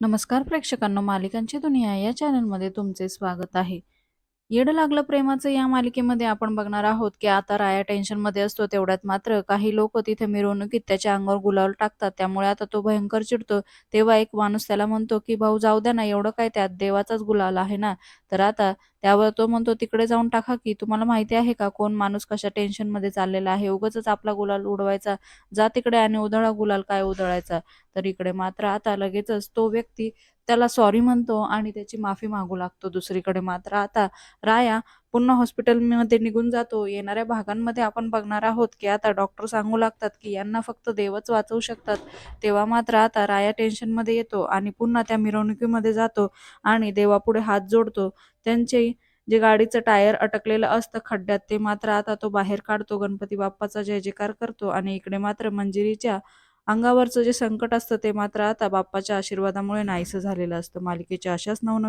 नमस्कार प्रेक्षकांनो मालिकांची दुनिया या चॅनलमध्ये तुमचे स्वागत आहे. येड लागलं प्रेमाचं या मालिकेमध्ये आपण बघणार आहोत की आता राया टेन्शनमध्ये असतो तेवढ्यात मात्र काही लोक तिथे मिरवणुकीत त्याच्या अंगावर गुलाल टाकतात. त्यामुळे आता तो भयंकर चिडतो. तेव्हा एक माणूस त्याला म्हणतो की भाऊ जाऊ द्या ना एवढं काय त्यात देवाचाच गुलाल आहे ना? तर आता त्यावर तो म्हणतो तिकडे जाऊन टाका की तुम्हाला माहिती आहे का कोण माणूस कशा टेन्शनमध्ये चाललेला आहे? उगाच आपला गुलाल उडवायचा. जा तिकडे आणि उधळा गुलाल काय उधळायचा. तर इकडे मात्र आता लगेचच तो व्यक्ती त्याला सॉरी म्हणतो आणि त्याची माफी मागू लागतो दुसरीकडे मात्र. आता राया पुन्हा हॉस्पिटलमध्ये निघून जातो. येणाऱ्या भागांमध्ये आपण बघणार आहोत की आता डॉक्टर सांगू लागतात की यांना फक्त देवच वाचवू शकतात. तेव्हा मात्र आता राया टेन्शनमध्ये येतो आणि पुन्हा त्या मिरवणुकीमध्ये जातो आणि देवापुढे हात जोडतो. त्यांचे जे गाडीचं टायर अटकलेलं असतं खड्ड्यात ते मात्र आता तो बाहेर काढतो. गणपती बाप्पाचा जय जयकार करतो आणि इकडे मात्र मंजिरीच्या अंगावरचं जे संकट असतं ते मात्र आता बाप्पाच्या आशीर्वादामुळे नाहीसं झालेलं असतं. मालिकेच्या अशाच नवनवीन